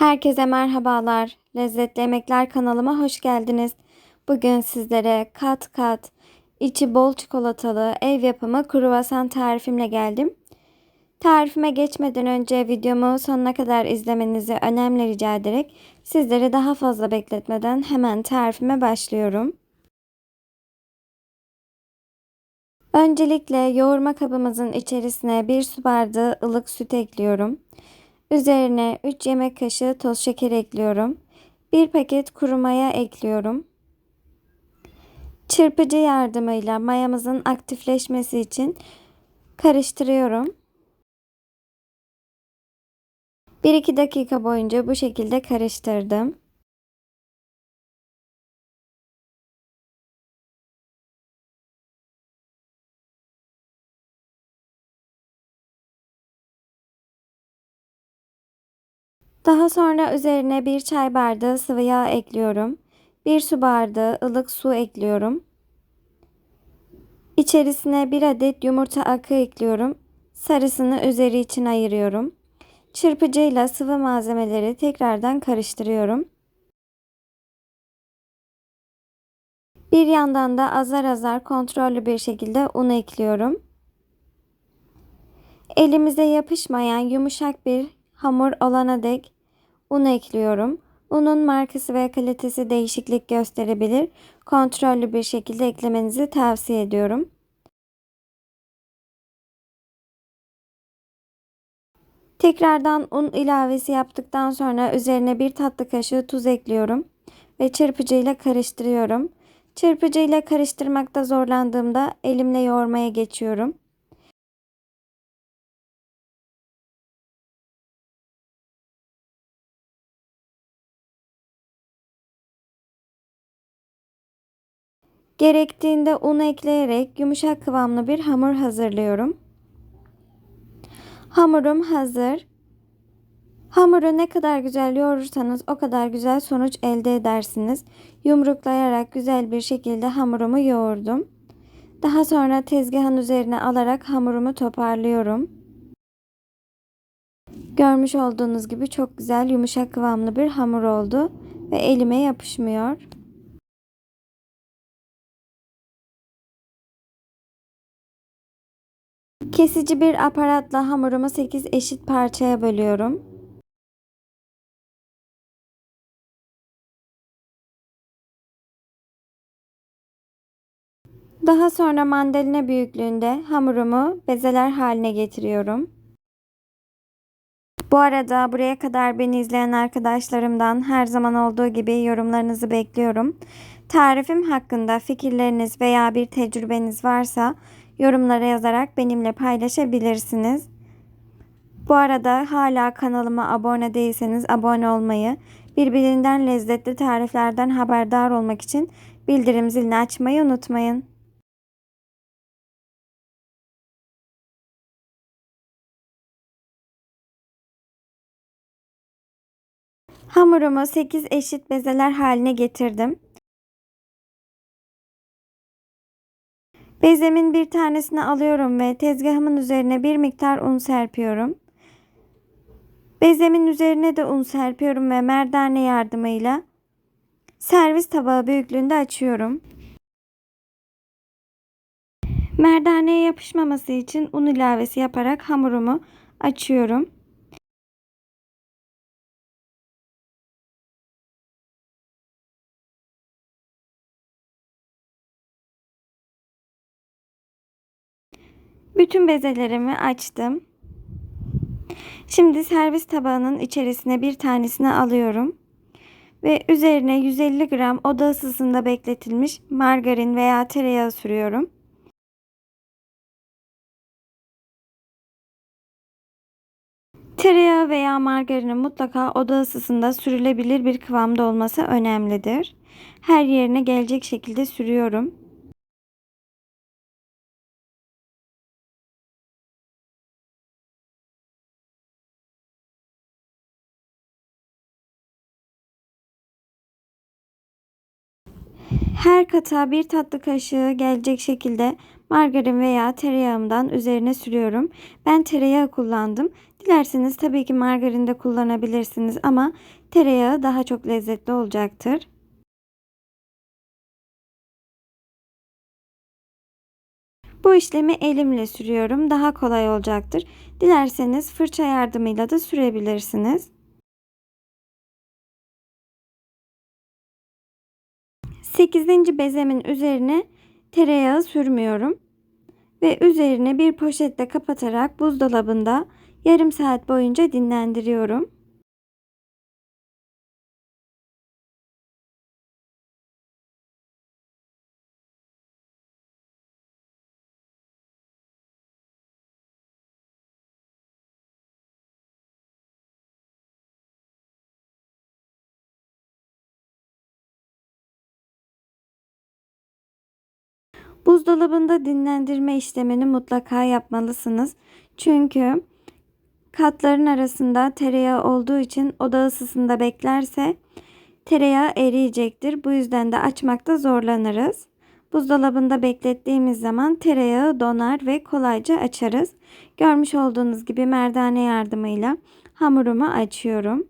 Herkese merhabalar. Lezzetli Yemekler kanalıma hoş geldiniz. Bugün sizlere kat kat içi bol çikolatalı ev yapımı kruvasan tarifimle geldim. Tarifime geçmeden önce videomu sonuna kadar izlemenizi önemli rica ederek sizleri daha fazla bekletmeden hemen tarifime başlıyorum. Öncelikle yoğurma kabımızın içerisine bir su bardağı ılık süt ekliyorum. Üzerine 3 yemek kaşığı toz şeker ekliyorum. 1 paket kuru maya ekliyorum. Çırpıcı yardımıyla mayamızın aktifleşmesi için karıştırıyorum. 1-2 dakika boyunca bu şekilde karıştırdım. Daha sonra üzerine bir çay bardağı sıvı yağ ekliyorum. Bir su bardağı ılık su ekliyorum. İçerisine bir adet yumurta akı ekliyorum. Sarısını üzeri için ayırıyorum. Çırpıcıyla sıvı malzemeleri tekrardan karıştırıyorum. Bir yandan da azar azar kontrollü bir şekilde un ekliyorum. Elimize yapışmayan yumuşak bir hamur olana dek un ekliyorum. Unun markası ve kalitesi değişiklik gösterebilir. Kontrollü bir şekilde eklemenizi tavsiye ediyorum. Tekrardan un ilavesi yaptıktan sonra üzerine bir tatlı kaşığı tuz ekliyorum ve çırpıcıyla karıştırıyorum. Çırpıcıyla karıştırmakta zorlandığımda elimle yoğurmaya geçiyorum. Gerektiğinde un ekleyerek yumuşak kıvamlı bir hamur hazırlıyorum. Hamurum hazır. Hamuru ne kadar güzel yoğurursanız o kadar güzel sonuç elde edersiniz. Yumruklayarak güzel bir şekilde hamurumu yoğurdum. Daha sonra tezgahın üzerine alarak hamurumu toparlıyorum. Görmüş olduğunuz gibi çok güzel yumuşak kıvamlı bir hamur oldu ve elime yapışmıyor. Kesici bir aparatla hamurumu 8 eşit parçaya bölüyorum. Daha sonra mandalina büyüklüğünde hamurumu bezeler haline getiriyorum. Bu arada buraya kadar beni izleyen arkadaşlarımdan her zaman olduğu gibi yorumlarınızı bekliyorum. Tarifim hakkında fikirleriniz veya bir tecrübeniz varsa yorumlara yazarak benimle paylaşabilirsiniz. Bu arada hala kanalıma abone değilseniz abone olmayı, birbirinden lezzetli tariflerden haberdar olmak için bildirim zilini açmayı unutmayın. Hamurumu 8 eşit bezeler haline getirdim. Bezemin bir tanesini alıyorum ve tezgahımın üzerine bir miktar un serpiyorum. Bezemin üzerine de un serpiyorum ve merdane yardımıyla servis tabağı büyüklüğünde açıyorum. Merdaneye yapışmaması için un ilavesi yaparak hamurumu açıyorum. Bütün bezelerimi açtım. Şimdi servis tabağının içerisine bir tanesini alıyorum. Ve üzerine 150 gram oda ısısında bekletilmiş margarin veya tereyağı sürüyorum. Tereyağı veya margarinin mutlaka oda ısısında sürülebilir bir kıvamda olması önemlidir. Her yerine gelecek şekilde sürüyorum. Her kata bir tatlı kaşığı gelecek şekilde margarin veya tereyağımdan üzerine sürüyorum. Ben tereyağı kullandım. Dilerseniz tabii ki margarin de kullanabilirsiniz ama tereyağı daha çok lezzetli olacaktır. Bu işlemi elimle sürüyorum. Daha kolay olacaktır. Dilerseniz fırça yardımıyla da sürebilirsiniz. 8. bezemin üzerine tereyağı sürmüyorum ve üzerine bir poşetle kapatarak buzdolabında yarım saat boyunca dinlendiriyorum. Buzdolabında dinlendirme işlemini mutlaka yapmalısınız. Çünkü katların arasında tereyağı olduğu için oda ısısında beklerse tereyağı eriyecektir. Bu yüzden de açmakta zorlanırız. Buzdolabında beklettiğimiz zaman tereyağı donar ve kolayca açarız. Görmüş olduğunuz gibi merdane yardımıyla hamurumu açıyorum.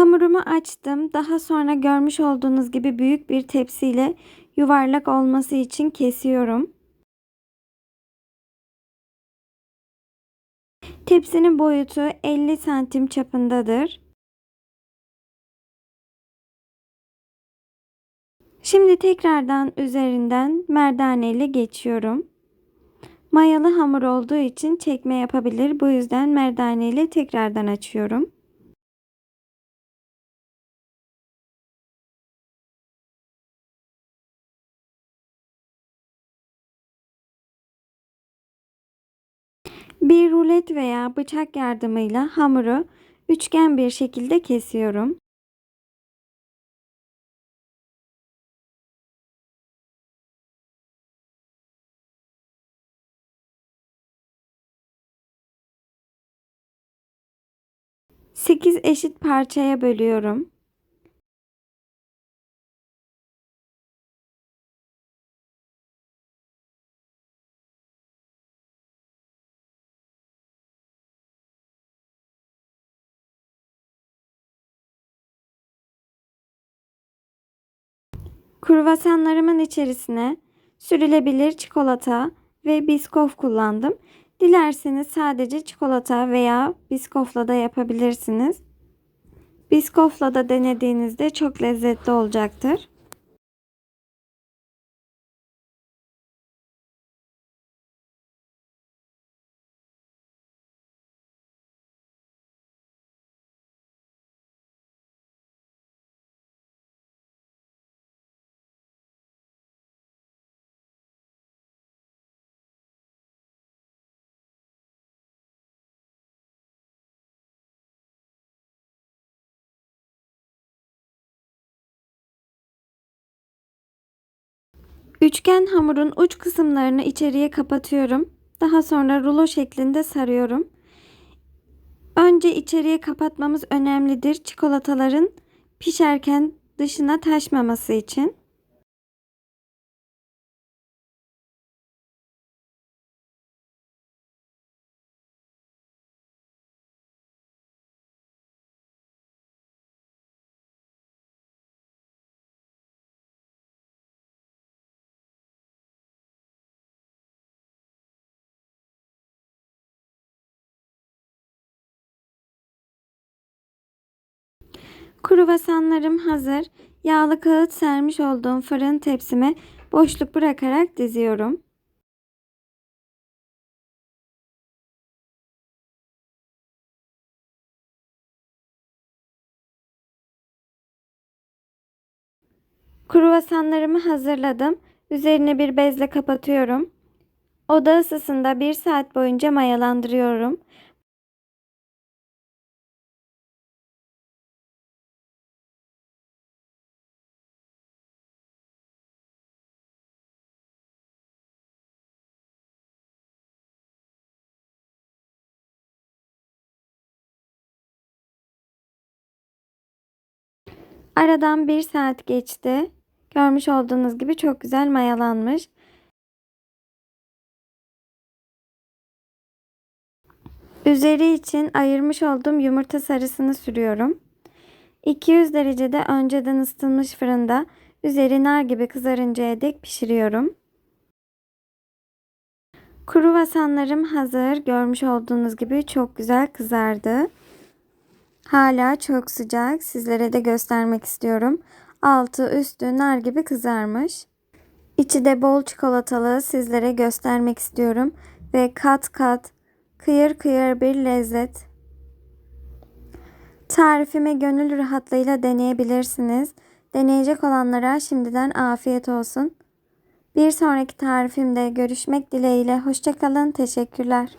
Hamurumu açtım. Daha sonra görmüş olduğunuz gibi büyük bir tepsiyle yuvarlak olması için kesiyorum. Tepsinin boyutu 50 santim çapındadır. Şimdi tekrardan üzerinden merdane ile geçiyorum. Mayalı hamur olduğu için çekme yapabilir. Bu yüzden merdane ile tekrardan açıyorum. Bir rulet veya bıçak yardımıyla hamuru üçgen bir şekilde kesiyorum. Sekiz eşit parçaya bölüyorum. Kruvasanlarımın içerisine sürülebilir çikolata ve biskof kullandım. Dilerseniz sadece çikolata veya biskofla da yapabilirsiniz. Biskofla da denediğinizde çok lezzetli olacaktır. Üçgen hamurun uç kısımlarını içeriye kapatıyorum. Daha sonra rulo şeklinde sarıyorum. Önce içeriye kapatmamız önemlidir. Çikolataların pişerken dışına taşmaması için. Kruvasanlarım hazır. Yağlı kağıt sermiş olduğum fırın tepsime boşluk bırakarak diziyorum. Kruvasanlarımı hazırladım. Üzerine bir bezle kapatıyorum. Oda ısısında bir saat boyunca mayalandırıyorum. Aradan bir saat geçti. Görmüş olduğunuz gibi çok güzel mayalanmış. Üzeri için ayırmış olduğum yumurta sarısını sürüyorum. 200 derecede önceden ısıtılmış fırında üzeri nar gibi kızarıncaya dek pişiriyorum. Kruvasanlarım hazır. Görmüş olduğunuz gibi çok güzel kızardı. Hala çok sıcak. Sizlere de göstermek istiyorum. Altı üstü nar gibi kızarmış. İçi de bol çikolatalı sizlere göstermek istiyorum. Ve kat kat kıyır kıyır bir lezzet. Tarifimi gönül rahatlığıyla deneyebilirsiniz. Deneyecek olanlara şimdiden afiyet olsun. Bir sonraki tarifimde görüşmek dileğiyle. Hoşçakalın. Teşekkürler.